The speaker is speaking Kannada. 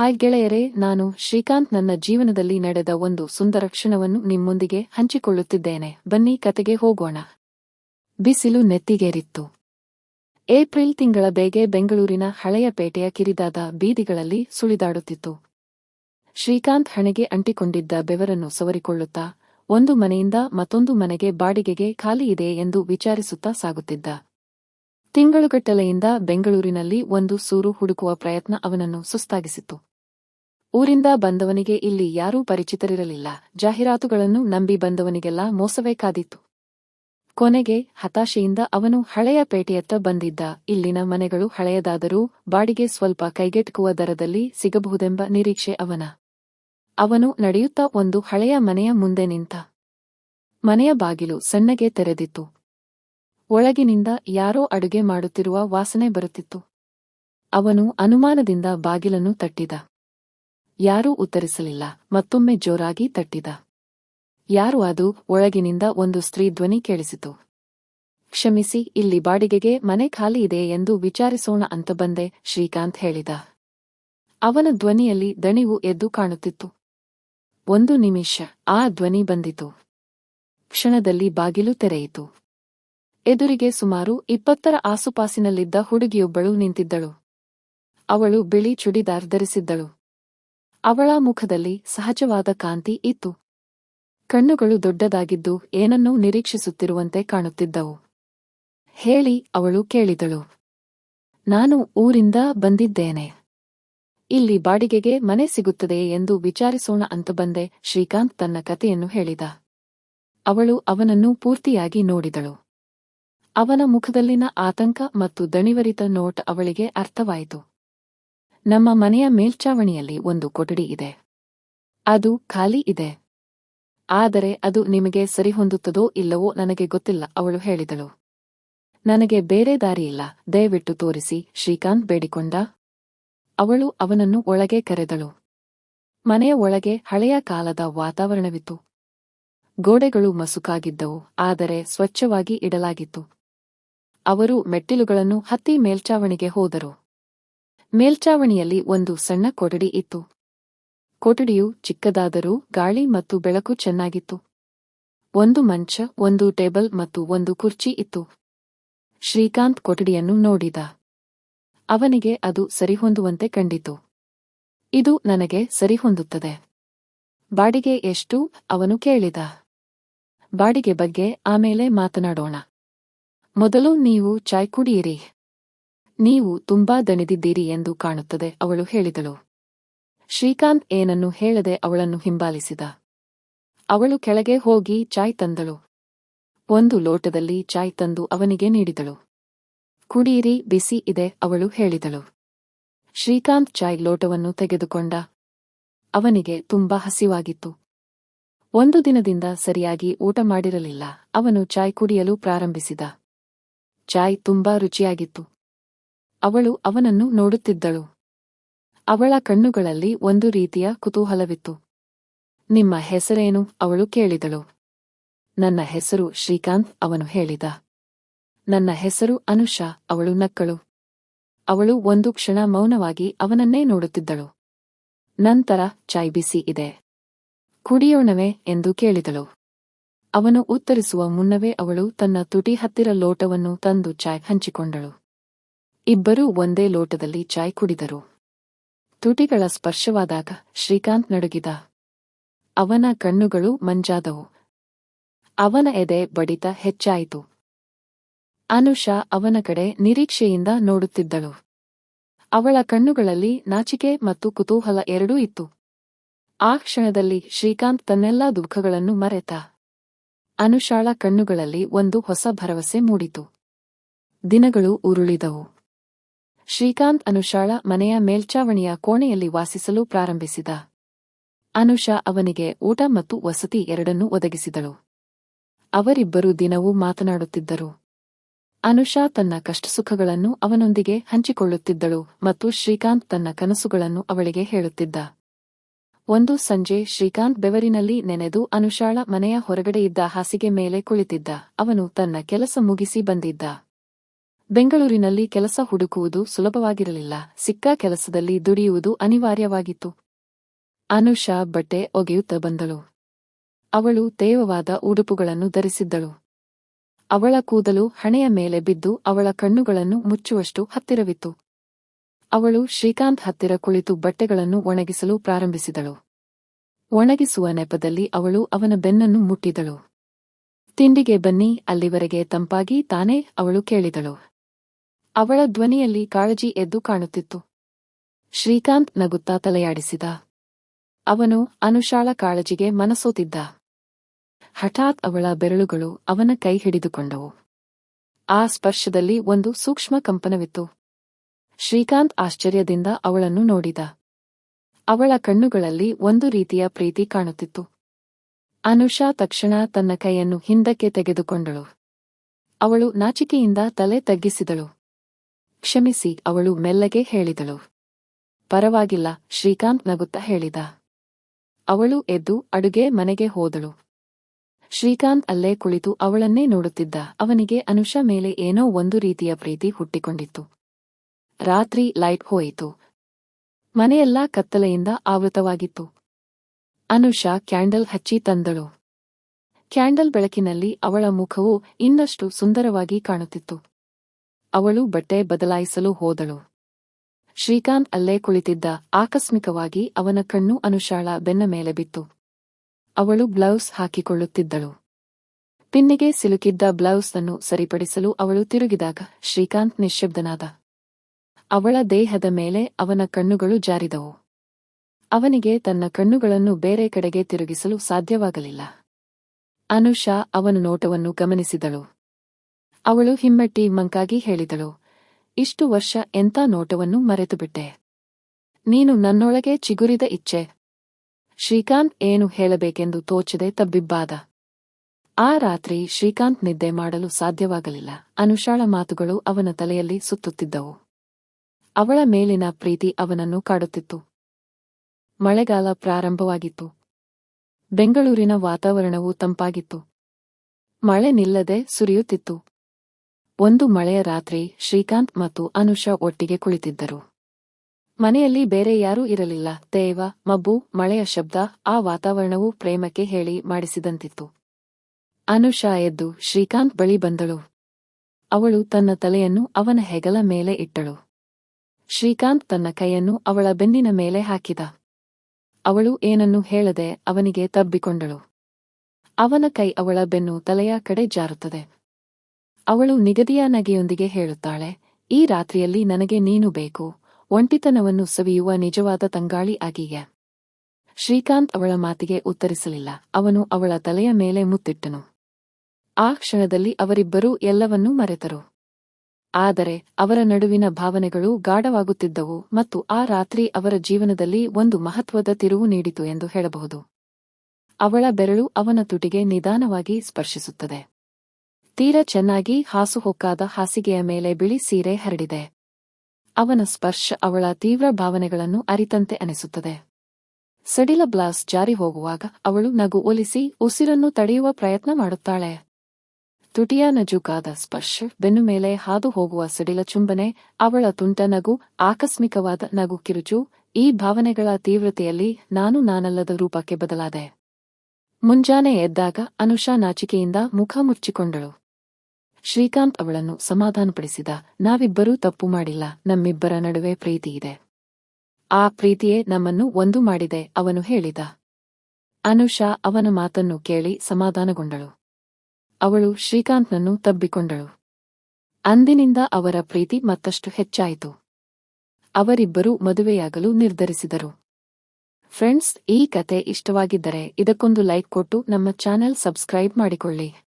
ಹಾಯ್ ಗೆಳೆಯರೇ, ನಾನು ಶ್ರೀಕಾಂತ್ ನನ್ನ ಜೀವನದಲ್ಲಿ ನಡೆದ ಒಂದು ಸುಂದರ ಕ್ಷಣವನ್ನು ನಿಮ್ಮೊಂದಿಗೆ ಹಂಚಿಕೊಳ್ಳುತ್ತಿದ್ದೇನೆ. ಬನ್ನಿ ಕತೆಗೆ ಹೋಗೋಣ. ಬಿಸಿಲು ನೆತ್ತಿಗೇರಿತ್ತು. ಏಪ್ರಿಲ್ ತಿಂಗಳ ಬೇಗೆ ಬೆಂಗಳೂರಿನ ಹಳೆಯ ಪೇಟೆಯ ಕಿರಿದಾದ ಬೀದಿಗಳಲ್ಲಿ ಸುಳಿದಾಡುತ್ತಿತ್ತು. ಶ್ರೀಕಾಂತ್ ಹಣೆಗೆ ಅಂಟಿಕೊಂಡಿದ್ದ ಬೆವರನ್ನು ಸವರಿಕೊಳ್ಳುತ್ತಾ, ಒಂದು ಮನೆಯಿಂದ ಮತ್ತೊಂದು ಮನೆಗೆ ಬಾಡಿಗೆಗೆ ಖಾಲಿ ಇದೆ ಎಂದು ವಿಚಾರಿಸುತ್ತಾ ಸಾಗುತ್ತಿದ್ದ. ತಿಂಗಳುಗಟ್ಟಲೆಯಿಂದ ಬೆಂಗಳೂರಿನಲ್ಲಿ ಒಂದು ಸೂರು ಹುಡುಕುವ ಪ್ರಯತ್ನ ಅವನನ್ನು ಸುಸ್ತಾಗಿಸಿತು ಊರಿಂದ ಬಂದವನಿಗೆ ಇಲ್ಲಿ ಯಾರೂ ಪರಿಚಿತರಿರಲಿಲ್ಲ. ಜಾಹೀರಾತುಗಳನ್ನು ನಂಬಿ ಬಂದವನಿಗೆಲ್ಲ ಮೋಸವೇ ಕಾದಿತ್ತು. ಕೊನೆಗೆ ಹತಾಶೆಯಿಂದ ಅವನು ಹಳೆಯ ಪೇಟೆಯತ್ತ ಬಂದಿದ್ದ. ಇಲ್ಲಿನ ಮನೆಗಳು ಹಳೆಯದಾದರೂ ಬಾಡಿಗೆ ಸ್ವಲ್ಪ ಕೈಗೆಟುಕುವ ದರದಲ್ಲಿ ಸಿಗಬಹುದೆಂಬ ನಿರೀಕ್ಷೆ ಅವನ. ಅವನು ನಡೆಯುತ್ತಾ ಒಂದು ಹಳೆಯ ಮನೆಯ ಮುಂದೆ ನಿಂತ. ಮನೆಯ ಬಾಗಿಲು ಸಣ್ಣಗೆ ತೆರೆದಿತ್ತು. ಒಳಗಿನಿಂದ ಯಾರೋ ಅಡುಗೆ ಮಾಡುತ್ತಿರುವ ವಾಸನೆ ಬರುತ್ತಿತ್ತು. ಅವನು ಅನುಮಾನದಿಂದ ಬಾಗಿಲನ್ನು ತಟ್ಟಿದ. ಯಾರೂ ಉತ್ತರಿಸಲಿಲ್ಲ, ಮತ್ತೊಮ್ಮೆ ಜೋರಾಗಿ ತಟ್ಟಿದ. ಯಾರು ಅದು? ಒಳಗಿನಿಂದ ಒಂದು ಸ್ತ್ರೀ ಧ್ವನಿ ಕೇಳಿಸಿತು. ಕ್ಷಮಿಸಿ, ಇಲ್ಲಿ ಬಾಡಿಗೆಗೆ ಮನೆ ಖಾಲಿ ಇದೆ ಎಂದು ವಿಚಾರಿಸೋಣ ಅಂತ ಬಂದೆ, ಶ್ರೀಕಾಂತ್ ಹೇಳಿದ. ಅವನ ಧ್ವನಿಯಲ್ಲಿ ದಣಿವು ಎದ್ದು ಕಾಣುತ್ತಿತ್ತು. ಒಂದು ನಿಮಿಷ, ಆ ಧ್ವನಿ ಬಂದಿತು. ಕ್ಷಣದಲ್ಲಿ ಬಾಗಿಲು ತೆರೆಯಿತು. ಎದುರಿಗೆ ಸುಮಾರು ಇಪ್ಪತ್ತರ ಆಸುಪಾಸಿನಲ್ಲಿದ್ದ ಹುಡುಗಿಯೊಬ್ಬಳು ನಿಂತಿದ್ದಳು. ಅವಳು ಬಿಳಿ ಚುಡಿದಾರ್ ಧರಿಸಿದ್ದಳು. ಅವಳ ಮುಖದಲ್ಲಿ ಸಹಜವಾದ ಕಾಂತಿ ಇತ್ತು. ಕಣ್ಣುಗಳು ದೊಡ್ಡದಾಗಿದ್ದು ಏನನ್ನೂ ನಿರೀಕ್ಷಿಸುತ್ತಿರುವಂತೆ ಕಾಣುತ್ತಿದ್ದವು. ಹೇಳಿ ಅವಳು ಕೇಳಿದಳು. ನಾನು ಊರಿಂದ ಬಂದಿದ್ದೇನೆ. ಇಲ್ಲಿ ಬಾಡಿಗೆಗೆ ಮನೆ ಸಿಗುತ್ತದೆ ಎಂದು ವಿಚಾರಿಸೋಣ ಅಂತ ಬಂದೆ, ಶ್ರೀಕಾಂತ್ ತನ್ನ ಕಥೆಯನ್ನು ಹೇಳಿದ. ಅವಳು ಅವನನ್ನು ಪೂರ್ತಿಯಾಗಿ ನೋಡಿದಳು. ಅವನ ಮುಖದಲ್ಲಿನ ಆತಂಕ ಮತ್ತು ದಣಿವರಿತ ನೋಟ್ ಅವಳಿಗೆ ಅರ್ಥವಾಯಿತು. ನಮ್ಮ ಮನೆಯ ಮೇಲ್ಚಾವಣಿಯಲ್ಲಿ ಒಂದು ಕೊಠಡಿ ಇದೆ. ಅದು ಖಾಲಿ ಇದೆ. ಆದರೆ ಅದು ನಿಮಗೆ ಸರಿಹೊಂದುತ್ತದೋ ಇಲ್ಲವೋ ನನಗೆ ಗೊತ್ತಿಲ್ಲ, ಅವಳು ಹೇಳಿದಳು. ನನಗೆ ಬೇರೆ ದಾರಿಯಿಲ್ಲ ದಯವಿಟ್ಟು ತೋರಿಸಿ. ಶ್ರೀಕಾಂತ್ ಬೇಡಿಕೊಂಡ. ಅವಳು ಅವನನ್ನು ಒಳಗೆ ಕರೆದಳು. ಮನೆಯ ಒಳಗೆ ಹಳೆಯ ಕಾಲದ ವಾತಾವರಣವಿತ್ತು. ಗೋಡೆಗಳು ಮಸುಕಾಗಿದ್ದವು, ಆದರೆ ಸ್ವಚ್ಛವಾಗಿ ಇಡಲಾಗಿತ್ತು. ಅವರು ಮೆಟ್ಟಿಲುಗಳನ್ನು ಹತ್ತಿ ಮೇಲ್ಚಾವಣಿಗೆ ಹೋದರು. ಮೇಲ್ಚಾವಣಿಯಲ್ಲಿ ಒಂದು ಸಣ್ಣ ಕೊಠಡಿ ಇತ್ತು. ಕೊಠಡಿಯು ಚಿಕ್ಕದಾದರೂ ಗಾಳಿ ಮತ್ತು ಬೆಳಕು ಚೆನ್ನಾಗಿತ್ತು. ಒಂದು ಮಂಚ, ಒಂದು ಟೇಬಲ್ ಮತ್ತು ಒಂದು ಕುರ್ಚಿ ಇತ್ತು. ಶ್ರೀಕಾಂತ್ ಕೊಠಡಿಯನ್ನು ನೋಡಿದ. ಅವನಿಗೆ ಅದು ಸರಿಹೊಂದುವಂತೆ ಕಂಡಿತು. ಇದು ನನಗೆ ಸರಿಹೊಂದುತ್ತದೆ. ಬಾಡಿಗೆ ಎಷ್ಟು? ಅವನು ಕೇಳಿದ. ಬಾಡಿಗೆ ಬಗ್ಗೆ ಆಮೇಲೆ ಮಾತನಾಡೋಣ. ಮೊದಲು ನೀವು ಚಾಯ್ ಕುಡಿಯಿರಿ. ನೀವು ತುಂಬಾ ದಣಿದಿದ್ದೀರಿ ಎಂದು ಕಾಣುತ್ತದೆ, ಅವಳು ಹೇಳಿದಳು. ಶ್ರೀಕಾಂತ್ ಏನನ್ನು ಹೇಳದೆ ಅವಳನ್ನು ಹಿಂಬಾಲಿಸಿದ. ಅವಳು ಕೆಳಗೆ ಹೋಗಿ ಚಾಯ್ ತಂದಳು. ಒಂದು ಲೋಟದಲ್ಲಿ ಚಾಯ್ ತಂದು ಅವನಿಗೆ ನೀಡಿದಳು. ಕುಡಿಯಿರಿ ಬಿಸಿ ಇದೆ, ಅವಳು ಹೇಳಿದಳು. ಶ್ರೀಕಾಂತ್ ಚಾಯ್ ಲೋಟವನ್ನು ತೆಗೆದುಕೊಂಡ. ಅವನಿಗೆ ತುಂಬಾ ಹಸಿವಾಗಿತ್ತು. ಒಂದು ದಿನದಿಂದ ಸರಿಯಾಗಿ ಊಟ ಮಾಡಿರಲಿಲ್ಲ, ಅವನು ಚಾಯ್ ಕುಡಿಯಲು ಪ್ರಾರಂಭಿಸಿದ. ಚಾಯ್ ತುಂಬಾ ರುಚಿಯಾಗಿತ್ತು. ಅವಳು ಅವನನ್ನು ನೋಡುತ್ತಿದ್ದಳು. ಅವಳ ಕಣ್ಣುಗಳಲ್ಲಿ ಒಂದು ರೀತಿಯ ಕುತೂಹಲವಿತ್ತು. ನಿಮ್ಮ ಹೆಸರೇನು? ಅವಳು ಕೇಳಿದಳು. ನನ್ನ ಹೆಸರು ಶ್ರೀಕಾಂತ್ ಅವನು ಹೇಳಿದ. ನನ್ನ ಹೆಸರು ಅನುಷಾ, ಅವಳು ನಕ್ಕಳು. ಅವಳು ಒಂದು ಕ್ಷಣ ಮೌನವಾಗಿ ಅವನನ್ನೇ ನೋಡುತ್ತಿದ್ದಳು. ನಂತರ ಚಾಯ್ ಬಿಸಿ ಇದೆ. ಕುಡಿಯೋಣವೇ ಎಂದು ಕೇಳಿದಳು. ಅವನು ಉತ್ತರಿಸುವ ಮುನ್ನವೇ ಅವಳು ತನ್ನ ತುಟಿ ಹತ್ತಿರ ಲೋಟವನ್ನು ತಂದು ಚಾಯ್ ಹಂಚಿಕೊಂಡಳು. ಇಬ್ಬರೂ ಒಂದೇ ಲೋಟದಲ್ಲಿ ಚಾಯ್ ಕುಡಿದರು. ತುಟಿಗಳ ಸ್ಪರ್ಶವಾದಾಗ ಶ್ರೀಕಾಂತ್ ನಡುಗಿದ. ಅವನ ಕಣ್ಣುಗಳು ಮಂಜಾದವು. ಅವನ ಎದೆ ಬಡಿತ ಹೆಚ್ಚಾಯಿತು. ಅನುಷಾ ಅವನ ಕಡೆ ನಿರೀಕ್ಷೆಯಿಂದ ನೋಡುತ್ತಿದ್ದಳು. ಅವಳ ಕಣ್ಣುಗಳಲ್ಲಿ ನಾಚಿಕೆ ಮತ್ತು ಕುತೂಹಲ ಎರಡೂ ಇತ್ತು. ಆ ಕ್ಷಣದಲ್ಲಿ ಶ್ರೀಕಾಂತ್ ತನ್ನೆಲ್ಲಾ ದುಃಖಗಳನ್ನು ಮರೆತ. ಅನುಷಾಳ ಕಣ್ಣುಗಳಲ್ಲಿ ಒಂದು ಹೊಸ ಭರವಸೆ ಮೂಡಿತು. ದಿನಗಳು ಉರುಳಿದವು. ಶ್ರೀಕಾಂತ್ ಅನುಷಾಳ ಮನೆಯ ಮೇಲ್ಚಾವಣಿಯ ಕೋಣೆಯಲ್ಲಿ ವಾಸಿಸಲು ಪ್ರಾರಂಭಿಸಿದ. ಅನುಷಾ ಅವನಿಗೆ ಊಟ ಮತ್ತು ವಸತಿ ಎರಡನ್ನೂ ಒದಗಿಸಿದಳು. ಅವರಿಬ್ಬರು ದಿನವೂ ಮಾತನಾಡುತ್ತಿದ್ದರು. ಅನುಷಾ ತನ್ನ ಕಷ್ಟಸುಖಗಳನ್ನು ಅವನೊಂದಿಗೆ ಹಂಚಿಕೊಳ್ಳುತ್ತಿದ್ದಳು ಮತ್ತು ಶ್ರೀಕಾಂತ್ ತನ್ನ ಕನಸುಗಳನ್ನು ಅವಳಿಗೆ ಹೇಳುತ್ತಿದ್ದ. ಒಂದು ಸಂಜೆ ಶ್ರೀಕಾಂತ್ ಬೆವರಿನಲ್ಲಿ ನೆನೆದು ಅನುಷಾಳ ಮನೆಯ ಹೊರಗಡೆಯಿದ್ದ ಹಾಸಿಗೆ ಮೇಲೆ ಕುಳಿತಿದ್ದ. ಅವನು ತನ್ನ ಕೆಲಸ ಮುಗಿಸಿ ಬಂದಿದ್ದ. ಬೆಂಗಳೂರಿನಲ್ಲಿ ಕೆಲಸ ಹುಡುಕುವುದು ಸುಲಭವಾಗಿರಲಿಲ್ಲ. ಸಿಕ್ಕ ಕೆಲಸದಲ್ಲಿ ದುಡಿಯುವುದು ಅನಿವಾರ್ಯವಾಗಿತ್ತು. ಅನುಷಾ ಬಟ್ಟೆ ಒಗೆಯುತ್ತ ಬಂದಳು. ಅವಳು ತೇವವಾದ ಉಡುಪುಗಳನ್ನು ಧರಿಸಿದ್ದಳು. ಅವಳ ಕೂದಲು ಹಣೆಯ ಮೇಲೆ ಬಿದ್ದು ಅವಳ ಕಣ್ಣುಗಳನ್ನು ಮುಚ್ಚುವಷ್ಟು ಹತ್ತಿರವಿತ್ತು. ಅವಳು ಶ್ರೀಕಾಂತ್ ಹತ್ತಿರ ಕುಳಿತು ಬಟ್ಟೆಗಳನ್ನು ಒಣಗಿಸಲು ಪ್ರಾರಂಭಿಸಿದಳು. ಒಣಗಿಸುವ ನೆಪದಲ್ಲಿ ಅವಳು ಅವನ ಬೆನ್ನನ್ನು ಮುಟ್ಟಿದಳು. ತಿಂಡಿಗೆ ಬನ್ನಿ, ಅಲ್ಲಿವರೆಗೆ ತಂಪಾಗಿ ತಾನೇ ಅವಳು ಕೇಳಿದಳು. ಅವಳ ಧ್ವನಿಯಲ್ಲಿ ಕಾಳಜಿ ಎದ್ದು ಕಾಣುತ್ತಿತ್ತು. ಶ್ರೀಕಾಂತ್ ನಗುತ್ತಾ ತಲೆಯಾಡಿಸಿದ. ಅವನು ಅನುಷಾಳ ಕಾಳಜಿಗೆ ಮನಸೋತಿದ್ದ. ಹಠಾತ್ ಅವಳ ಬೆರಳುಗಳು ಅವನ ಕೈ ಹಿಡಿದುಕೊಂಡವು. ಆ ಸ್ಪರ್ಶದಲ್ಲಿ ಒಂದು ಸೂಕ್ಷ್ಮ ಕಂಪನವಿತ್ತು. ಶ್ರೀಕಾಂತ್ ಆಶ್ಚರ್ಯದಿಂದ ಅವಳನ್ನು ನೋಡಿದ. ಅವಳ ಕಣ್ಣುಗಳಲ್ಲಿ ಒಂದು ರೀತಿಯ ಪ್ರೀತಿ ಕಾಣುತ್ತಿತ್ತು. ಅನುಷಾ ತಕ್ಷಣ ತನ್ನ ಕೈಯನ್ನು ಹಿಂದಕ್ಕೆ ತೆಗೆದುಕೊಂಡಳು. ಅವಳು ನಾಚಿಕೆಯಿಂದ ತಲೆ ತಗ್ಗಿಸಿದಳು. ಕ್ಷಮಿಸಿ, ಅವಳು ಮೆಲ್ಲಗೆ ಹೇಳಿದಳು. ಪರವಾಗಿಲ್ಲ, ಶ್ರೀಕಾಂತ್ ನಗುತ್ತಾ ಹೇಳಿದ. ಅವಳು ಎದ್ದು ಅಡುಗೆ ಮನೆಗೆ ಹೋದಳು. ಶ್ರೀಕಾಂತ್ ಅಲ್ಲೇ ಕುಳಿತು ಅವಳನ್ನೇ ನೋಡುತ್ತಿದ್ದ. ಅವನಿಗೆ ಅನುಷಾ ಮೇಲೆ ಏನೋ ಒಂದು ರೀತಿಯ ಪ್ರೀತಿ ಹುಟ್ಟಿಕೊಂಡಿತ್ತು. ರಾತ್ರಿ ಲೈಟ್ ಹೋಯಿತು. ಮನೆಯೆಲ್ಲ ಕತ್ತಲೆಯಿಂದ ಆವೃತವಾಗಿತ್ತು. ಅನುಷಾ ಕ್ಯಾಂಡಲ್ ಹಚ್ಚಿ ತಂದಳು. ಕ್ಯಾಂಡಲ್ ಬೆಳಕಿನಲ್ಲಿ ಅವಳ ಮುಖವು ಇನ್ನಷ್ಟು ಸುಂದರವಾಗಿ ಕಾಣುತ್ತಿತ್ತು. ಅವಳು ಬಟ್ಟೆ ಬದಲಾಯಿಸಲು ಹೋದಳು. ಶ್ರೀಕಾಂತ್ ಅಲ್ಲೇ ಕುಳಿತಿದ್ದ. ಆಕಸ್ಮಿಕವಾಗಿ ಅವನ ಕಣ್ಣು ಅನುಷಾಳ ಬೆನ್ನ ಮೇಲೆ ಬಿತ್ತು. ಅವಳು ಬ್ಲೌಸ್ ಹಾಕಿಕೊಳ್ಳುತ್ತಿದ್ದಳು. ಪಿನ್ನಿಗೆ ಸಿಲುಕಿದ್ದ ಬ್ಲೌಸ್ ಅನ್ನು ಸರಿಪಡಿಸಲು ಅವಳು ತಿರುಗಿದಾಗ ಶ್ರೀಕಾಂತ್ ನಿಶ್ಶಬ್ದನಾದ. ಅವಳ ದೇಹದ ಮೇಲೆ ಅವನ ಕಣ್ಣುಗಳು ಜಾರಿದವು. ಅವನಿಗೆ ತನ್ನ ಕಣ್ಣುಗಳನ್ನು ಬೇರೆ ಕಡೆಗೆ ತಿರುಗಿಸಲು ಸಾಧ್ಯವಾಗಲಿಲ್ಲ. ಅನುಷಾ ಅವನ ನೋಟವನ್ನು ಗಮನಿಸಿದಳು. ಅವಳು ಹಿಮ್ಮೆಟ್ಟಿ ಮಂಕಾಗಿ ಹೇಳಿದಳು, ಇಷ್ಟು ವರ್ಷ ಎಂಥ ನೋಟವನ್ನು ಮರೆತುಬಿಟ್ಟೆ? ನೀನು ನನ್ನೊಳಗೆ ಚಿಗುರಿದ ಇಚ್ಛೆ. ಶ್ರೀಕಾಂತ್ ಏನು ಹೇಳಬೇಕೆಂದು ತೋಚದೆ ತಬ್ಬಿಬ್ಬಾದ. ಆ ರಾತ್ರಿ ಶ್ರೀಕಾಂತ್ ನಿದ್ದೆ ಮಾಡಲು ಸಾಧ್ಯವಾಗಲಿಲ್ಲ. ಅನುಷಾಳ ಮಾತುಗಳು ಅವನ ತಲೆಯಲ್ಲಿ ಸುತ್ತುತ್ತಿದ್ದವು. ಅವಳ ಮೇಲಿನ ಪ್ರೀತಿ ಅವನನ್ನು ಕಾಡುತ್ತಿತ್ತು. ಮಳೆಗಾಲ ಪ್ರಾರಂಭವಾಗಿತ್ತು. ಬೆಂಗಳೂರಿನ ವಾತಾವರಣವು ತಂಪಾಗಿತ್ತು. ಮಳೆ ನಿಲ್ಲದೆ ಸುರಿಯುತ್ತಿತ್ತು. ಒಂದು ಮಳೆಯ ರಾತ್ರಿ ಶ್ರೀಕಾಂತ್ ಮತ್ತು ಅನುಷಾ ಒಟ್ಟಿಗೆ ಕುಳಿತಿದ್ದರು. ಮನೆಯಲ್ಲಿ ಬೇರೆ ಯಾರೂ ಇರಲಿಲ್ಲ. ತೇವ, ಮಬ್ಬು, ಮಳೆಯ ಶಬ್ದ, ಆ ವಾತಾವರಣವು ಪ್ರೇಮಕ್ಕೆ ಹೇಳಿ ಮಾಡಿಸಿದಂತಿತ್ತು. ಅನುಷಾ ಎದ್ದು ಶ್ರೀಕಾಂತ್ ಬಳಿ ಬಂದಳು. ಅವಳು ತನ್ನ ತಲೆಯನ್ನು ಅವನ ಹೆಗಲ ಮೇಲೆ ಇಟ್ಟಳು. ಶ್ರೀಕಾಂತ್ ತನ್ನ ಕೈಯನ್ನು ಅವಳ ಬೆನ್ನಿನ ಮೇಲೆ ಹಾಕಿದ. ಅವಳು ಏನನ್ನೂ ಹೇಳದೆ ಅವನಿಗೆ ತಬ್ಬಿಕೊಂಡಳು. ಅವನ ಕೈ ಅವಳ ಬೆನ್ನು ತಲೆಯ ಕಡೆ ಜಾರುತ್ತದೆ. ಅವಳು ನಿಗದಿಯ ನಗೆಯೊಂದಿಗೆ ಹೇಳುತ್ತಾಳೆ, ಈ ರಾತ್ರಿಯಲ್ಲಿ ನನಗೆ ನೀನು ಬೇಕು. ಒಂಟಿತನವನ್ನು ಸವಿಯುವ ನಿಜವಾದ ತಂಗಾಳಿ ಆಗಿಗೆ ಶ್ರೀಕಾಂತ್ ಅವಳ ಮಾತಿಗೆ ಉತ್ತರಿಸಲಿಲ್ಲ. ಅವನು ಅವಳ ತಲೆಯ ಮೇಲೆ ಮುತ್ತಿಟ್ಟನು. ಆ ಕ್ಷಣದಲ್ಲಿ ಅವರಿಬ್ಬರೂ ಎಲ್ಲವನ್ನೂ ಮರೆತರು. ಆದರೆ ಅವರ ನಡುವಿನ ಭಾವನೆಗಳು ಗಾಢವಾಗುತ್ತಿದ್ದವು ಮತ್ತು ಆ ರಾತ್ರಿ ಅವರ ಜೀವನದಲ್ಲಿ ಒಂದು ಮಹತ್ವದ ತಿರುವು ನೀಡಿತು ಎಂದು ಹೇಳಬಹುದು. ಅವಳ ಬೆರಳು ಅವನ ತುಟಿಗೆ ನಿಧಾನವಾಗಿ ಸ್ಪರ್ಶಿಸುತ್ತದೆ. ತೀರ ಚೆನ್ನಾಗಿ ಹಾಸುಹೊಕ್ಕಾದ ಹಾಸಿಗೆಯ ಮೇಲೆ ಬಿಳಿ ಸೀರೆ ಹರಡಿದೆ. ಅವನ ಸ್ಪರ್ಶ ಅವಳ ತೀವ್ರ ಭಾವನೆಗಳನ್ನು ಅರಿತಂತೆ ಅನಿಸುತ್ತದೆ. ಸಡಿಲ ಬ್ಲಾಸ್ ಜಾರಿ ಹೋಗುವಾಗ ಅವಳು ನಗು ಒಲಿಸಿ ಉಸಿರನ್ನು ತಡೆಯುವ ಪ್ರಯತ್ನ ಮಾಡುತ್ತಾಳೆ. ತುಟಿಯ ನಜುಕಾದ ಸ್ಪರ್ಶ ಬೆನ್ನು ಮೇಲೆ ಹಾದು ಹೋಗುವ ಸಡಿಲ ಚುಂಬನೆ ಅವಳ ತುಂಟ ನಗು ಆಕಸ್ಮಿಕವಾದ ನಗು ಕಿರುಚು ಈ ಭಾವನೆಗಳ ತೀವ್ರತೆಯಲ್ಲಿ ನಾನು ನಾನಲ್ಲದ ರೂಪಕ್ಕೆ ಬದಲಾದೆ. ಮುಂಜಾನೆ ಎದ್ದಾಗ ಅನುಷಾ ನಾಚಿಕೆಯಿಂದ ಮುಖ ಮುಚ್ಚಿಕೊಂಡಳು. ಶ್ರೀಕಾಂತ್ ಅವಳನ್ನು ಸಮಾಧಾನಪಡಿಸಿದ, ನಾವಿಬ್ಬರೂ ತಪ್ಪು ಮಾಡಿಲ್ಲ, ನಮ್ಮಿಬ್ಬರ ನಡುವೆ ಪ್ರೀತಿಯಿದೆ ಆ ಪ್ರೀತಿಯೇ ನಮ್ಮನ್ನು ಒಂದು ಮಾಡಿದೆ, ಅವನು ಹೇಳಿದ. ಅನುಷಾ ಅವನ ಮಾತನ್ನು ಕೇಳಿ ಸಮಾಧಾನಗೊಂಡಳು. ಅವಳು ಶ್ರೀಕಾಂತ್ನನ್ನು ತಬ್ಬಿಕೊಂಡಳು. ಅಂದಿನಿಂದ ಅವರ ಪ್ರೀತಿ ಮತ್ತಷ್ಟು ಹೆಚ್ಚಾಯಿತು. ಅವರಿಬ್ಬರೂ ಮದುವೆಯಾಗಲು ನಿರ್ಧರಿಸಿದರು. ಫ್ರೆಂಡ್ಸ್, ಈ ಕತೆ ಇಷ್ಟವಾಗಿದ್ದರೆ ಇದಕ್ಕೊಂದು ಲೈಕ್ ಕೊಟ್ಟು ನಮ್ಮ ಚಾನೆಲ್ ಸಬ್ಸ್ಕ್ರೈಬ್ ಮಾಡಿಕೊಳ್ಳಿ.